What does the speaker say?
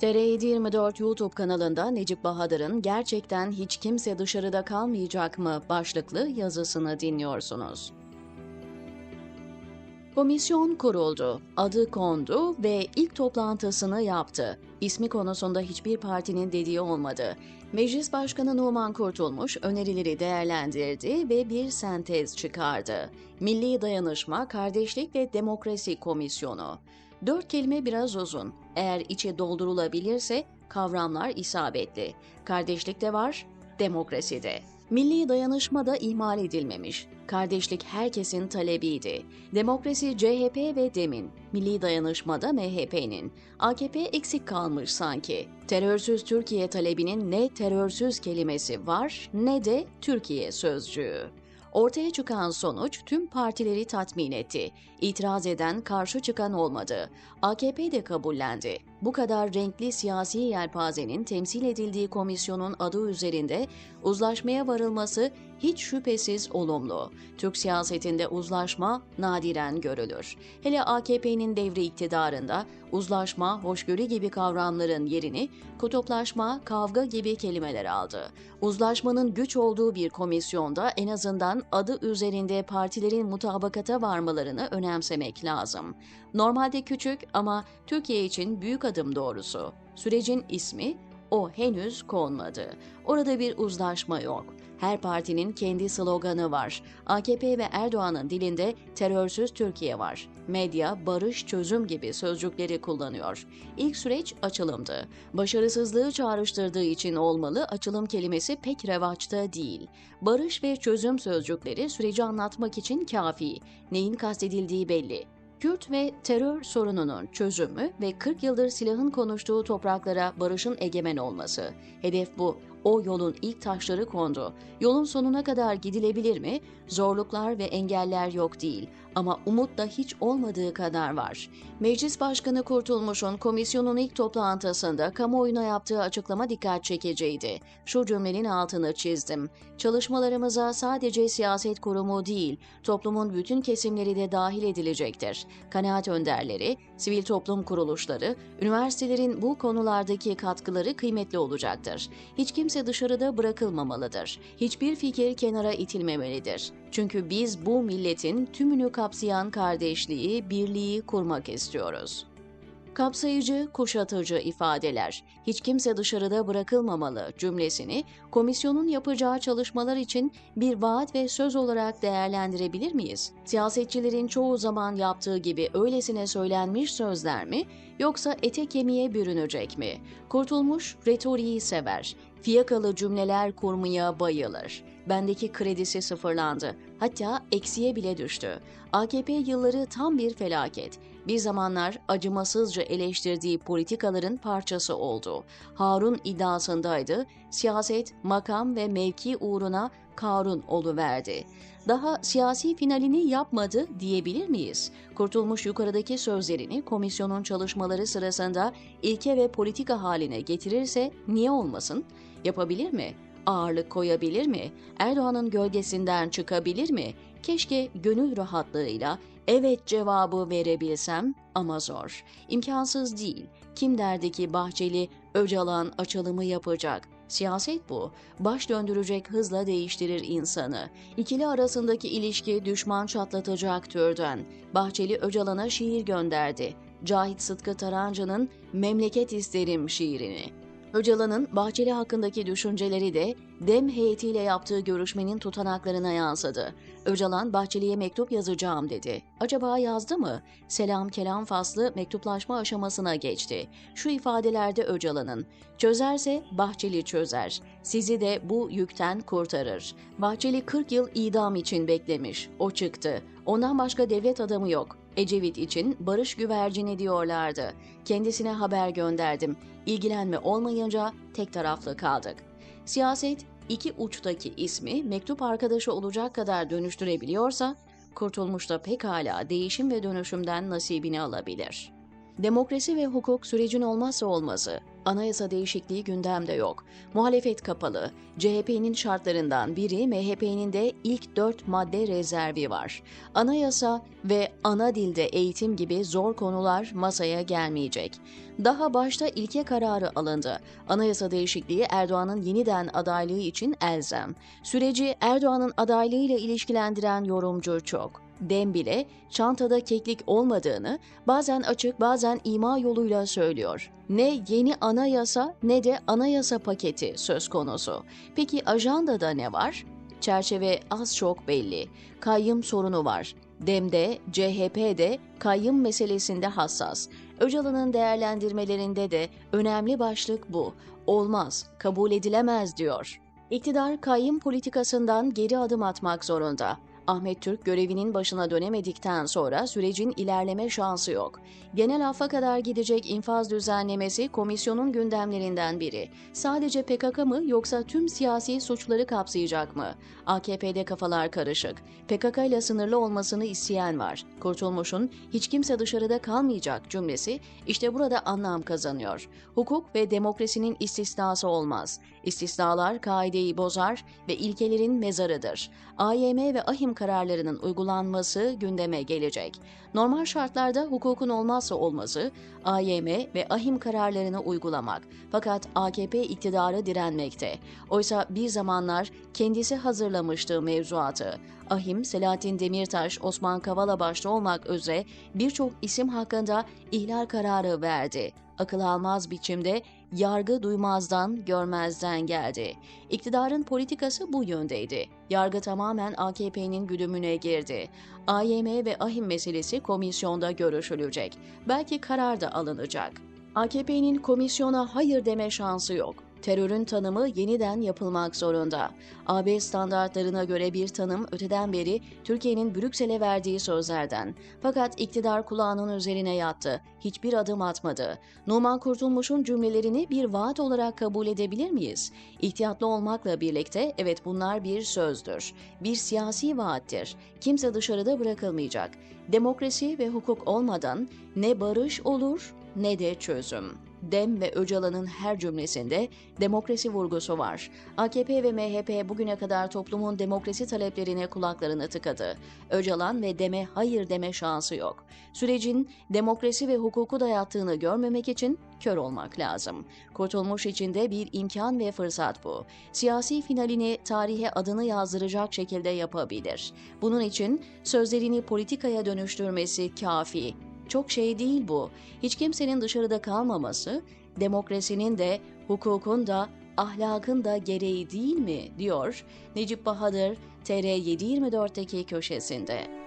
TR724 YouTube kanalında Necip Bahadır'ın Gerçekten Hiç Kimse Dışarıda Kalmayacak mı başlıklı yazısını dinliyorsunuz. Komisyon kuruldu, adı kondu ve ilk toplantısını yaptı. İsmi konusunda hiçbir partinin dediği olmadı. Meclis Başkanı Numan Kurtulmuş önerileri değerlendirdi ve bir sentez çıkardı. Milli Dayanışma, Kardeşlik ve Demokrasi Komisyonu. Dört kelime biraz uzun. Eğer içe doldurulabilirse kavramlar isabetli. Kardeşlik de var, demokrasi de. Milli dayanışma da ihmal edilmemiş. Kardeşlik herkesin talebiydi. Demokrasi CHP ve DEM'in, milli dayanışma da MHP'nin. AKP eksik kalmış sanki. Terörsüz Türkiye talebinin ne terörsüz kelimesi var ne de Türkiye sözcüğü. Ortaya çıkan sonuç tüm partileri tatmin etti. İtiraz eden, karşı çıkan olmadı. AKP de kabullendi. Bu kadar renkli siyasi yelpazenin temsil edildiği komisyonun adı üzerinde uzlaşmaya varılması hiç şüphesiz olumlu. Türk siyasetinde uzlaşma nadiren görülür. Hele AKP'nin devri iktidarında uzlaşma, hoşgörü gibi kavramların yerini kutuplaşma, kavga gibi kelimeler aldı. Uzlaşmanın güç olduğu bir komisyonda en azından adı üzerinde partilerin mutabakata varmalarını önemsemek lazım. Normalde küçük ama Türkiye için büyük adım doğrusu. Sürecin ismi o henüz konmadı. Orada bir uzlaşma yok. Her partinin kendi sloganı var. AKP ve Erdoğan'ın dilinde terörsüz Türkiye var. Medya, barış, çözüm gibi sözcükleri kullanıyor. İlk süreç açılımdı. Başarısızlığı çağrıştırdığı için olmalı açılım kelimesi pek revaçta değil. Barış ve çözüm sözcükleri süreci anlatmak için kafi. Neyin kastedildiği belli. Kürt ve terör sorununun çözümü ve 40 yıldır silahın konuştuğu topraklara barışın egemen olması. Hedef bu. O yolun ilk taşları kondu. Yolun sonuna kadar gidilebilir mi? Zorluklar ve engeller yok değil ama umut da hiç olmadığı kadar var. Meclis Başkanı Kurtulmuş'un komisyonun ilk toplantısında kamuoyuna yaptığı açıklama dikkat çekiciydi. Şu cümlenin altını çizdim. Çalışmalarımıza sadece siyaset kurumu değil, toplumun bütün kesimleri de dahil edilecektir. Kanaat önderleri, sivil toplum kuruluşları, üniversitelerin bu konulardaki katkıları kıymetli olacaktır. Hiç kimse dışarıda bırakılmamalıdır. Hiçbir fikir kenara itilmemelidir. Çünkü biz bu milletin tümünü kapsayan kardeşliği, birliği kurmak istiyoruz. Kapsayıcı, kuşatıcı ifadeler, hiç kimse dışarıda bırakılmamalı cümlesini komisyonun yapacağı çalışmalar için bir vaat ve söz olarak değerlendirebilir miyiz? Siyasetçilerin çoğu zaman yaptığı gibi öylesine söylenmiş sözler mi yoksa ete kemiğe bürünecek mi? Kurtulmuş retoriği sever, fiyakalı cümleler kurmaya bayılır. Bendeki kredisi sıfırlandı. Hatta eksiye bile düştü. AKP yılları tam bir felaket. Bir zamanlar acımasızca eleştirdiği politikaların parçası oldu. Harun iddiasındaydı. Siyaset, makam ve mevki uğruna Karun oluverdi. Daha siyasi finalini yapmadı diyebilir miyiz? Kurtulmuş yukarıdaki sözlerini komisyonun çalışmaları sırasında ilke ve politika haline getirirse niye olmasın? Yapabilir mi? ağırlık koyabilir mi? Erdoğan'ın gölgesinden çıkabilir mi? Keşke gönül rahatlığıyla evet cevabı verebilsem ama zor. İmkansız değil. Kim derdi ki Bahçeli Öcalan açılımı yapacak? Siyaset bu. Baş döndürecek hızla değiştirir insanı. İkili arasındaki ilişki düşman çatlatacak türden. Bahçeli Öcalan'a şiir gönderdi. Cahit Sıtkı Tarancı'nın Memleket İsterim şiirini. Öcalan'ın Bahçeli hakkındaki düşünceleri de DEM heyetiyle yaptığı görüşmenin tutanaklarına yansıdı. Öcalan Bahçeli'ye mektup yazacağım dedi. Acaba yazdı mı? Selam kelam faslı mektuplaşma aşamasına geçti. Şu ifadelerde Öcalan'ın çözerse Bahçeli çözer. Sizi de bu yükten kurtarır. Bahçeli 40 yıl idam için beklemiş. O çıktı. Ondan başka devlet adamı yok. Ecevit için barış güvercini diyorlardı. Kendisine haber gönderdim. İlgilenme olmayınca tek taraflı kaldık. Siyaset iki uçtaki ismi mektup arkadaşı olacak kadar dönüştürebiliyorsa, Kurtulmuş da pekala değişim ve dönüşümden nasibini alabilir.'' Demokrasi ve hukuk sürecin olmazsa olmazı. Anayasa değişikliği gündemde yok. Muhalefet kapalı. CHP'nin şartlarından biri MHP'nin de ilk dört madde rezervi var. Anayasa ve ana dilde eğitim gibi zor konular masaya gelmeyecek. Daha başta ilke kararı alındı. Anayasa değişikliği Erdoğan'ın yeniden adaylığı için elzem. Süreci Erdoğan'ın adaylığıyla ilişkilendiren yorumcu çok dem bile çantada keklik olmadığını bazen açık bazen ima yoluyla söylüyor. Ne yeni anayasa ne de anayasa paketi söz konusu. Peki ajandada ne var? Çerçeve az çok belli. Kayyım sorunu var. Dem'de, CHP'de kayyım meselesinde hassas. Öcalan'ın değerlendirmelerinde de önemli başlık bu. Olmaz, kabul edilemez diyor. İktidar kayyım politikasından geri adım atmak zorunda. Ahmet Türk görevinin başına dönemedikten sonra sürecin ilerleme şansı yok. Genel affa kadar gidecek infaz düzenlemesi komisyonun gündemlerinden biri. Sadece PKK mı yoksa tüm siyasi suçları kapsayacak mı? AKP'de kafalar karışık. PKK ile sınırlı olmasını isteyen var. Kurtulmuş'un hiç kimse dışarıda kalmayacak cümlesi işte burada anlam kazanıyor. Hukuk ve demokrasinin istisnası olmaz. İstisnalar kaideyi bozar ve ilkelerin mezarıdır. AYM ve AHİM kararlarının uygulanması gündeme gelecek. Normal şartlarda hukukun olmazsa olmazı AYM ve AHİM kararlarını uygulamak. Fakat AKP iktidarı direnmekte. Oysa bir zamanlar kendisi hazırlamıştı mevzuatı. Ahim, Selahattin Demirtaş, Osman Kavala başta olmak üzere birçok isim hakkında ihlal kararı verdi. Akıl almaz biçimde yargı duymazdan, görmezden geldi. İktidarın politikası bu yöndeydi. Yargı tamamen AKP'nin güdümüne girdi. AYM ve AHİM meselesi komisyonda görüşülecek. Belki karar da alınacak. AKP'nin komisyona hayır deme şansı yok. Terörün tanımı yeniden yapılmak zorunda. AB standartlarına göre bir tanım öteden beri Türkiye'nin Brüksel'e verdiği sözlerden. Fakat iktidar kulağının üzerine yattı. Hiçbir adım atmadı. Numan Kurtulmuş'un cümlelerini bir vaat olarak kabul edebilir miyiz? İhtiyatlı olmakla birlikte evet bunlar bir sözdür. Bir siyasi vaattir. Kimse dışarıda bırakılmayacak. Demokrasi ve hukuk olmadan ne barış olur ne de çözüm. Dem ve Öcalan'ın her cümlesinde demokrasi vurgusu var. AKP ve MHP bugüne kadar toplumun demokrasi taleplerine kulaklarını tıkadı. Öcalan ve Dem'e hayır deme şansı yok. Sürecin demokrasi ve hukuku dayattığını görmemek için kör olmak lazım. Kurtulmuş içinde bir imkan ve fırsat bu. Siyasi finalini tarihe adını yazdıracak şekilde yapabilir. Bunun için sözlerini politikaya dönüştürmesi kafi çok şey değil bu. Hiç kimsenin dışarıda kalmaması, demokrasinin de, hukukun da, ahlakın da gereği değil mi, diyor Necip Bahadır TR724'deki köşesinde.